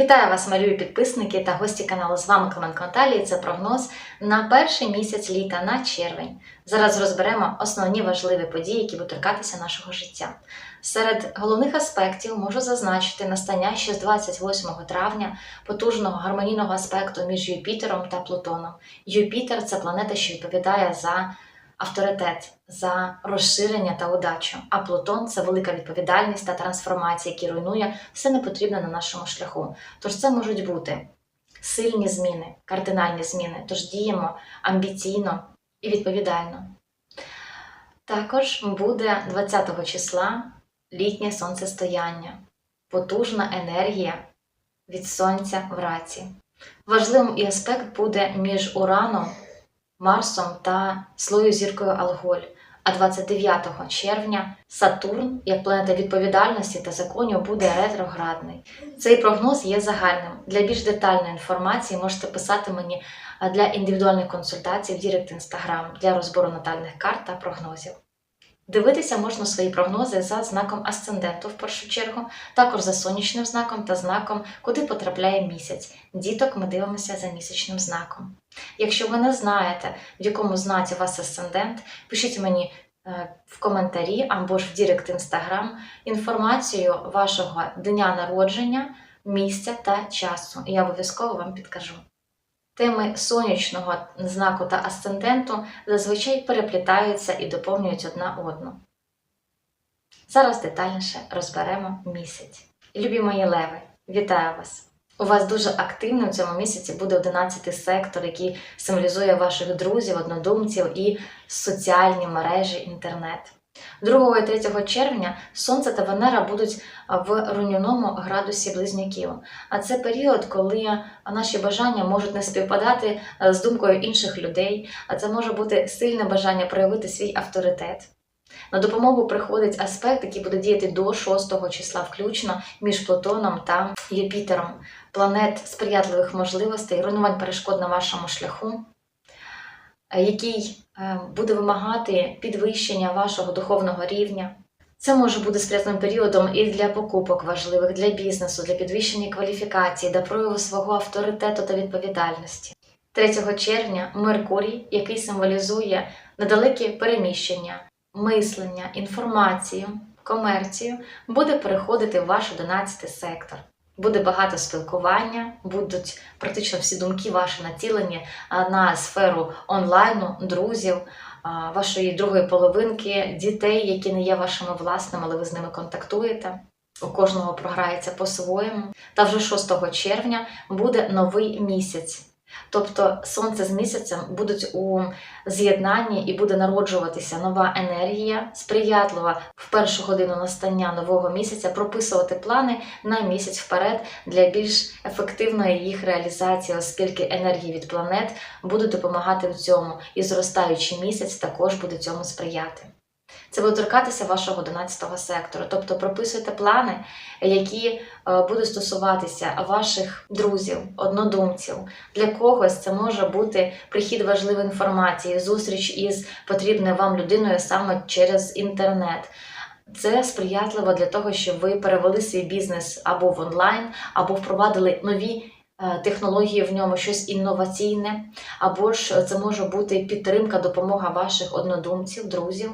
Вітаю вас, малюю підписники та гості каналу. З вами Клименко Наталія. Це прогноз на перший місяць літа на червень. Зараз розберемо основні важливі події, які будуть торкатися нашого життя. Серед головних аспектів можу зазначити настання ще з 28 травня потужного гармонійного аспекту між Юпітером та Плутоном. Юпітер це планета, що відповідає за авторитет, за розширення та удачу. А Плутон це велика відповідальність та трансформація, які руйнує все непотрібне на нашому шляху. Тож це можуть бути сильні зміни, кардинальні зміни. Тож діємо амбіційно і відповідально. Також буде 20 числа літнє сонцестояння, потужна енергія від сонця в раці. Важливим і аспект буде між Ураном, Марсом та слою зіркою Алголь. А 29 червня Сатурн, як планета відповідальності та законів, буде ретроградний. Цей прогноз є загальним. Для більш детальної інформації можете писати мені для індивідуальних консультацій в Дірект Інстаграм для розбору натальних карт та прогнозів. Дивитися можна свої прогнози за знаком асценденту в першу чергу, також за сонячним знаком та знаком, куди потрапляє місяць. Діток ми дивимося за місячним знаком. Якщо ви не знаєте, в якому знаці у вас асцендент, пишіть мені е, в коментарі або ж в Дірект Інстаграм інформацію вашого дня народження, місця та часу. І я обов'язково вам підкажу. Теми сонячного знаку та асценденту зазвичай переплітаються і доповнюють одна одну. Зараз детальніше розберемо місяць. Любі мої леви, вітаю вас! У вас дуже активно в цьому місяці буде 11 сектор, який символізує ваших друзів, однодумців і соціальні мережі інтернет. 2 і 3 червня Сонце та Венера будуть в руйнівному градусі близнюків. А це період, коли наші бажання можуть не співпадати з думкою інших людей, а це може бути сильне бажання проявити свій авторитет. На допомогу приходить аспект, який буде діяти до 6 числа, включно між Плутоном та Юпітером, планет сприятливих можливостей, руйнувань перешкод на вашому шляху, який буде вимагати підвищення вашого духовного рівня. Це може бути сприятливим періодом і для покупок важливих, для бізнесу, для підвищення кваліфікації, для прояву свого авторитету та відповідальності. 3 червня Меркурій, який символізує недалекі переміщення, мислення, інформацію, комерцію, буде переходити в ваш 11 сектор. Буде багато спілкування, будуть практично всі думки ваші націлені на сферу онлайну, друзів, вашої другої половинки, дітей, які не є вашими власними, але ви з ними контактуєте. У кожного програється по-своєму. Та вже 6 червня буде новий місяць. Тобто сонце з місяцем будуть у з'єднанні і буде народжуватися нова енергія, сприятлива в першу годину настання нового місяця, прописувати плани на місяць вперед для більш ефективної їх реалізації, оскільки енергії від планет будуть допомагати в цьому, і зростаючий місяць також буде цьому сприяти. Це буде торкатися вашого 11-го сектору, тобто прописуйте плани, які е, будуть стосуватися ваших друзів, однодумців. Для когось це може бути прихід важливої інформації, зустріч із потрібною вам людиною саме через інтернет. Це сприятливо для того, щоб ви перевели свій бізнес або в онлайн, або впровадили нові. е, Технології в ньому щось інноваційне, або ж це може бути підтримка, допомога ваших однодумців, друзів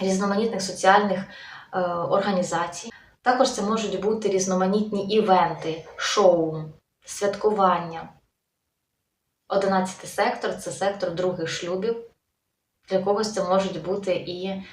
різноманітних соціальних е, організацій. Також це можуть бути різноманітні івенти, шоу, святкування. Одинадцятий сектор це сектор других шлюбів. Для когось це можуть бути і е,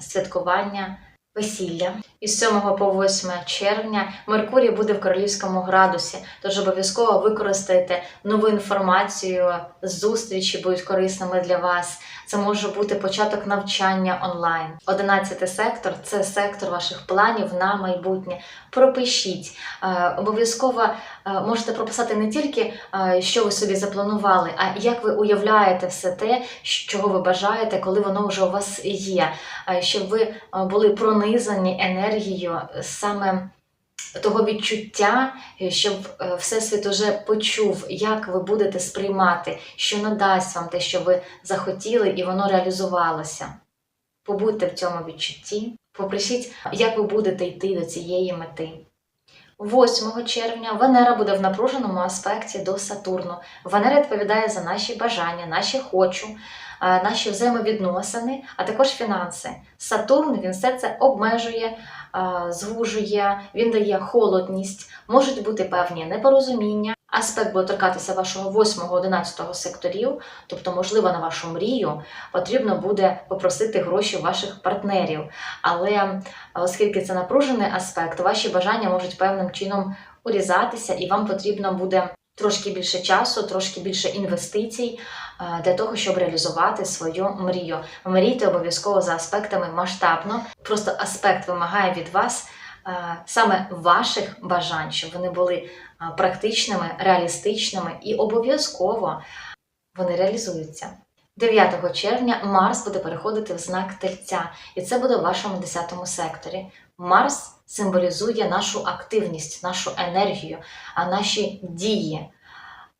святкування весілля. Із 7 по 8 червня Меркурій буде в королівському градусі, тож обов'язково використайте нову інформацію, зустрічі будуть корисними для вас. Це може бути початок навчання онлайн. Одинадцятий сектор це сектор ваших планів на майбутнє. Пропишіть. Е, Обов'язково можете прописати не тільки, е, що ви собі запланували, а як ви уявляєте все те, чого ви бажаєте, коли воно вже у вас є. Е, Щоб ви е, були пронизані енергією саме того відчуття, е, щоб е, Всесвіт уже почув, як ви будете сприймати, що надасть вам те, що ви захотіли, і воно реалізувалося. Побудьте в цьому відчутті, попишіть, як ви будете йти до цієї мети. 8 червня Венера буде в напруженому аспекті до Сатурну. Венера відповідає за наші бажання, наші хочу, е, наші взаємовідносини, а також фінанси. Сатурн він все це обмежує, е, звужує, він дає холодність, можуть бути певні непорозуміння. Аспект буде торкатися вашого 8-11 секторів, тобто, можливо, на вашу мрію потрібно буде попросити гроші ваших партнерів. Але е, оскільки це напружений аспект, ваші бажання можуть певним чином урізатися, і вам потрібно буде трошки більше часу, трошки більше інвестицій е, для того, щоб реалізувати свою мрію. Мрійте обов'язково за аспектами масштабно. Просто аспект вимагає від вас е, саме ваших бажань, щоб вони були практичними, реалістичними і обов'язково вони реалізуються. 9 червня Марс буде переходити в знак Тельця, і це буде в вашому 10 секторі. Марс символізує нашу активність, нашу енергію, а наші дії.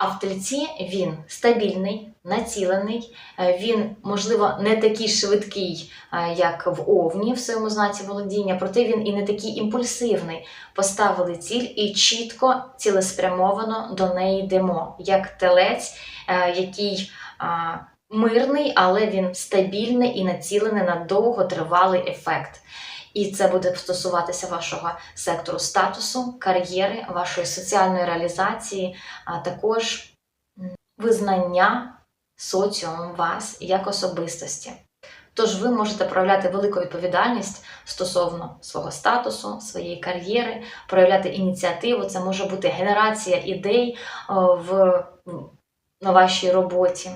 А в тельці він стабільний, націлений, е, він, можливо, не такий швидкий, е, як в Овні в своєму знаці володіння, проте він і не такий імпульсивний. Поставили ціль і чітко, цілеспрямовано до неї йдемо, як телець, е, який мирний, але він стабільний і націлений на довготривалий ефект. І це буде стосуватися вашого сектору статусу, кар'єри, вашої соціальної реалізації, а також визнання соціумом вас як особистості. Тож ви можете проявляти велику відповідальність стосовно свого статусу, своєї кар'єри, проявляти ініціативу. Це може бути генерація ідей в, на вашій роботі.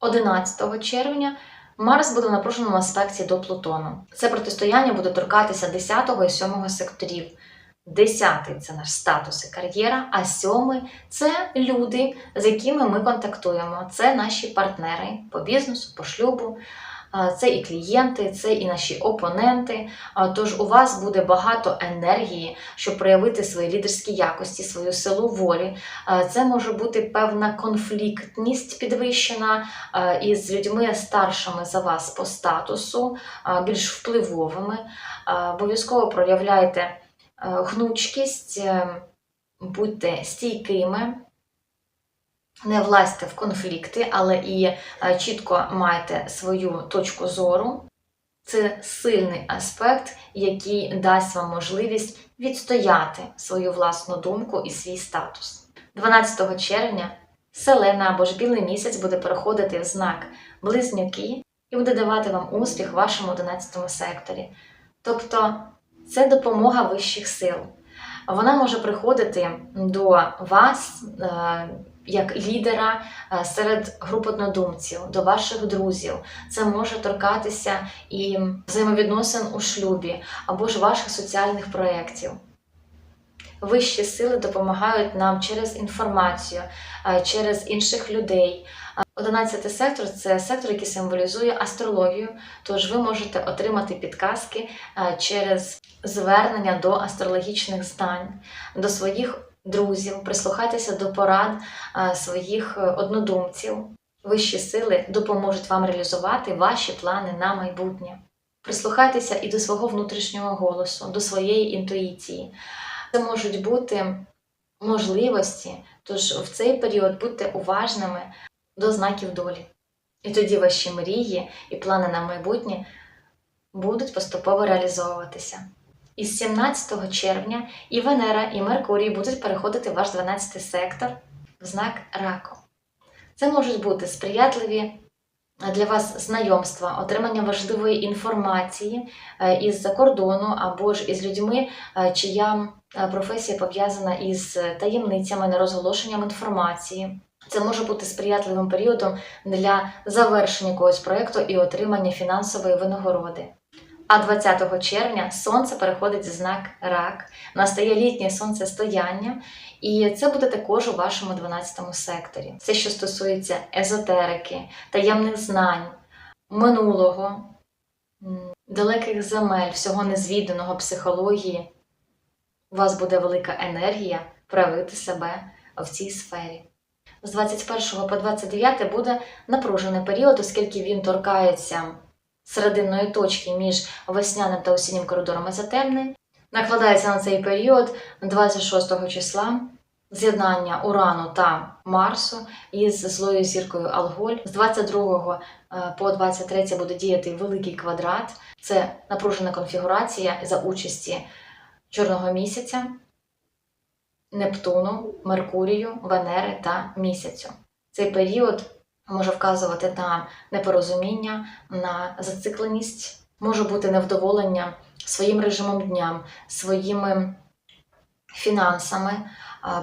11 червня Марс буде напруженому аспекті до Плутону. Це протистояння буде торкатися 10 і 7 секторів. 10 це наш статус і кар'єра, а 7 це люди, з якими ми контактуємо. Це наші партнери по бізнесу, по шлюбу. Це і клієнти, це і наші опоненти. Тож у вас буде багато енергії, щоб проявити свої лідерські якості, свою силу волі. Це може бути певна конфліктність підвищена із людьми старшими за вас по статусу, більш впливовими. Обов'язково проявляйте е, гнучкість, е, будьте стійкими. Не влазьте в конфлікти, але і е, чітко майте свою точку зору. Це сильний аспект, який дасть вам можливість відстояти свою власну думку і свій статус. 12 червня Селена або ж білий місяць буде переходити в знак Близнюки і буде давати вам успіх в вашому 11 секторі. Тобто це допомога вищих сил. Вона може приходити до вас е, як лідера е, серед груп однодумців, до ваших друзів. Це може торкатися і взаємовідносин у шлюбі або ж ваших соціальних проєктів. Вищі сили допомагають нам через інформацію, е, через інших людей. 11 сектор це сектор, який символізує астрологію, тож ви можете отримати підказки е, через звернення до астрологічних знань, до своїх друзів, прислухайтеся до порад е, своїх е, однодумців. Вищі сили допоможуть вам реалізувати ваші плани на майбутнє. Прислухайтеся і до свого внутрішнього голосу, до своєї інтуїції. Це можуть бути можливості, тож в цей період будьте уважними до знаків долі. І тоді ваші мрії і плани на майбутнє будуть поступово реалізовуватися. Із 17 червня і Венера, і Меркурій будуть переходити в ваш 12 сектор в знак раку. Це можуть бути сприятливі для вас знайомства, отримання важливої інформації е, із-за кордону або ж із людьми, е, чия е, професія пов'язана із таємницями, нерозголошенням інформації. Це може бути сприятливим періодом для завершення якогось проєкту і отримання фінансової винагороди. А 20 червня сонце переходить в знак рак, настає літнє сонцестояння, і це буде також у вашому 12 секторі. Це що стосується езотерики, таємних знань, минулого, далеких земель, всього незвіданого психології. У вас буде велика енергія проявити себе в цій сфері. З 21 по 29 буде напружений період, оскільки він торкається серединної точки між весняним та осіннім коридором і затемним. Накладається на цей період 26 числа з'єднання Урану та Марсу із злою зіркою Алголь. З 22 е, по 23 буде діяти великий квадрат. Це напружена конфігурація за участі чорного місяця, Нептуну, Меркурію, Венери та місяцю. Цей період може вказувати на непорозуміння, на зацикленість, може бути невдоволення своїм режимом дня, своїми фінансами,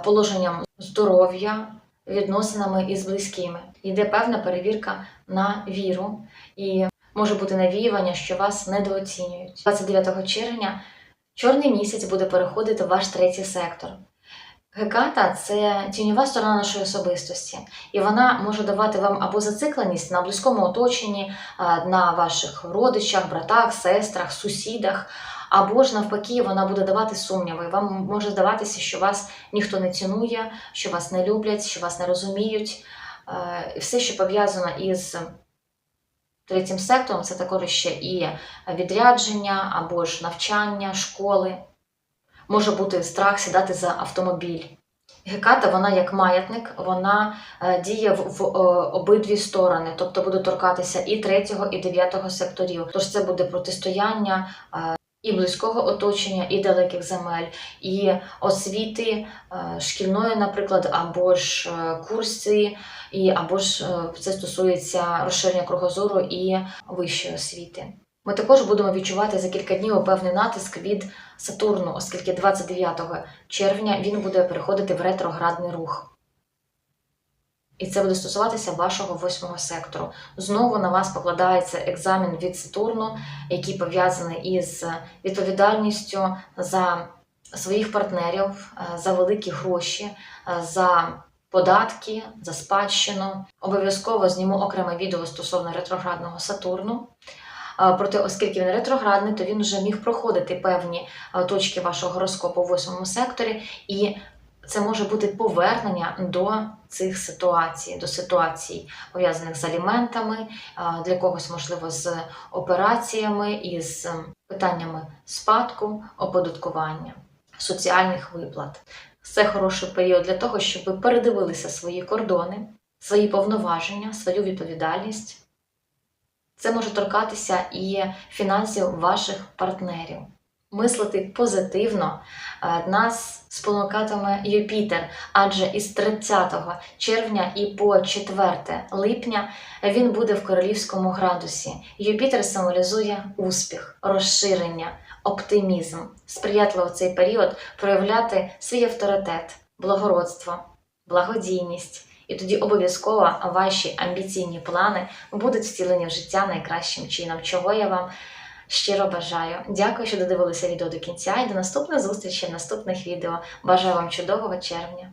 положенням здоров'я, відносинами із близькими. Йде певна перевірка на віру і може бути навіювання, що вас недооцінюють. 29 червня чорний місяць буде переходити в ваш третій сектор. Геката це тіньова сторона нашої особистості, і вона може давати вам або зацикленість на близькому оточенні, на ваших родичах, братах, сестрах, сусідах, або ж навпаки, вона буде давати сумніви. Вам може здаватися, що вас ніхто не цінує, що вас не люблять, що вас не розуміють. Все, що пов'язано із третім сектором, це також ще і відрядження, або ж навчання, школи. Може бути страх сідати за автомобіль. Геката, вона як маятник, вона е, діє в, в е, обидві сторони, тобто буде торкатися і третього, і дев'ятого секторів. Тож це буде протистояння е, і близького оточення, і далеких земель, і освіти шкільної, наприклад, або ж курси, і або ж це стосується розширення кругозору і вищої освіти. Ми також будемо відчувати за кілька днів певний натиск від Сатурну, оскільки 29 червня він буде переходити в ретроградний рух. І це буде стосуватися вашого восьмого сектору. Знову на вас покладається екзамен від Сатурну, який пов'язаний із відповідальністю за своїх партнерів, е, за великі гроші, е, за податки, за спадщину. Обов'язково зніму окреме відео стосовно ретроградного Сатурну. Проте, оскільки він ретроградний, то він вже міг проходити певні точки вашого гороскопу в восьмому секторі, і це може бути повернення до цих ситуацій, до ситуацій, пов'язаних з аліментами, для когось, можливо, з операціями і з питаннями спадку, оподаткування, соціальних виплат. Це хороший період для того, щоб ви передивилися свої кордони, свої повноваження, свою відповідальність. Це може торкатися і фінансів ваших партнерів. Мислити позитивно е, нас спонукатиме Юпітер, адже із 30 червня і по 4 липня він буде в королівському градусі. Юпітер символізує успіх, розширення, оптимізм, сприятливо в цей період проявляти свій авторитет, благородство, благодійність. І тоді обов'язково ваші амбіційні плани будуть втілені в життя найкращим чином, чого я вам щиро бажаю. Дякую, що додивилися відео до кінця і до наступних зустрічей в наступних відео. Бажаю вам чудового червня!